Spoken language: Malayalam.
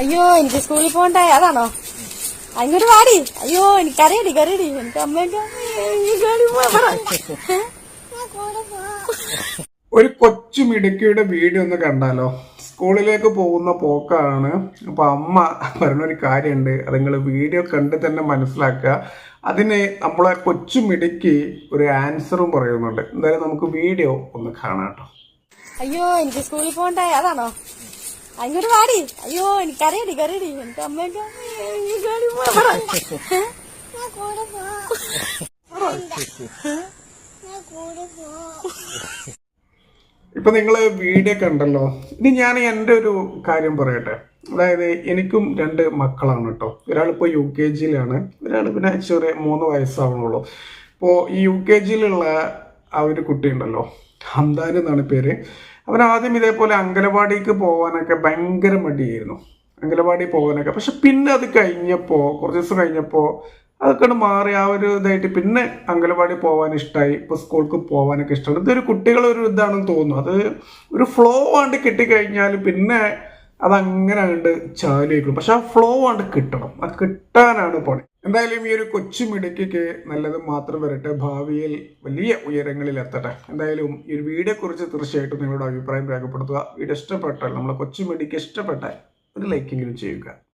അയ്യോ എനിക്ക് സ്കൂളിൽ പോകണ്ടേ. അതാണോ? അങ്ങോട്ട് വാടി. അയ്യോ എനിക്ക് കരയടി. കരയടി എനിക്ക് അമ്മയൊക്കെ? ഒരു കൊച്ചു മിടുക്കിയുടെ വീഡിയോ ഒന്ന് കണ്ടാലോ? സ്കൂളിലേക്ക് പോകുന്ന പോക്കാണ്. അപ്പൊ അമ്മ പറഞ്ഞൊരു കാര്യമുണ്ട്. അത് നിങ്ങൾ വീഡിയോ കണ്ട് തന്നെ മനസ്സിലാക്കുക. അതിന് നമ്മളെ കൊച്ചു മിടുക്കി ഒരു ആൻസറും പറയുന്നുണ്ട്. എന്തായാലും നമുക്ക് വീഡിയോ ഒന്ന് കാണാം കേട്ടോ. അയ്യോ എനിക്ക് സ്കൂളിൽ പോകണ്ടേ. അതാണോ? അങ്ങോട്ട് വാടി. അയ്യോ എനിക്ക് കറിയടി. എനിക്ക് അമ്മയൊക്കെ? ഇപ്പൊ നിങ്ങൾ വീഡിയോ കണ്ടല്ലോ ഇനി ഞാൻ എന്റെ ഒരു കാര്യം പറയട്ടെ. അതായത് എനിക്കും രണ്ട് മക്കളാണ് കേട്ടോ. ഒരാളിപ്പോൾ യു കെ ജിയിലാണ് ഒരാൾ പിന്നെ ചെറിയ മൂന്ന് വയസ്സാവണുള്ളൂ. അപ്പോൾ ഈ യു കെ ജിയിലുള്ള ആ ഒരു കുട്ടിയുണ്ടല്ലോ ഹംദാൻ എന്നാണ് പേര്. അവൻ ആദ്യം ഇതേപോലെ അങ്കനവാടിക്ക് പോകാനൊക്കെ ഭയങ്കര മടിയായിരുന്നു. അങ്കനവാടി പോകാനൊക്കെ പക്ഷെ പിന്നെ അത് കഴിഞ്ഞപ്പോൾ കുറച്ച് ദിവസം കഴിഞ്ഞപ്പോൾ അതൊക്കെ മാറി. ആ ഒരു ഇതായിട്ട് പിന്നെ അംഗനവാടി പോകാൻ ഇഷ്ടമായി ഇപ്പോൾ സ്കൂൾക്ക് പോകാനൊക്കെ ഇഷ്ടമാണ് ഇതൊരു കുട്ടികളൊരു ഇതാണെന്ന് തോന്നുന്നു. അത് ഒരു ഫ്ലോ ആണ്ട് കിട്ടിക്കഴിഞ്ഞാൽ പിന്നെ അതങ്ങനെ അങ്ങോട്ട് ചാലു വയ്ക്കണം പക്ഷെ ആ ഫ്ലോ ആണ്ട് കിട്ടണം. അത് കിട്ടാനാണ് പണി. എന്തായാലും ഈ ഒരു കൊച്ചു മിടുക്കിക്ക് നല്ലത് മാത്രം വരട്ടെ. ഭാവിയിൽ വലിയ ഉയരങ്ങളിൽ എത്തട്ടെ. എന്തായാലും ഈ ഒരു വീഡിയോ കുറിച്ച് തീർച്ചയായിട്ടും നിങ്ങളുടെ അഭിപ്രായം രേഖപ്പെടുത്തുക. വീഡിയോ ഇഷ്ടപ്പെട്ടാൽ നമ്മളെ കൊച്ചു മിടുക്കി ഇഷ്ടപ്പെട്ടാൽ ഒരു ലൈക്കെങ്കിലും ചെയ്യുക.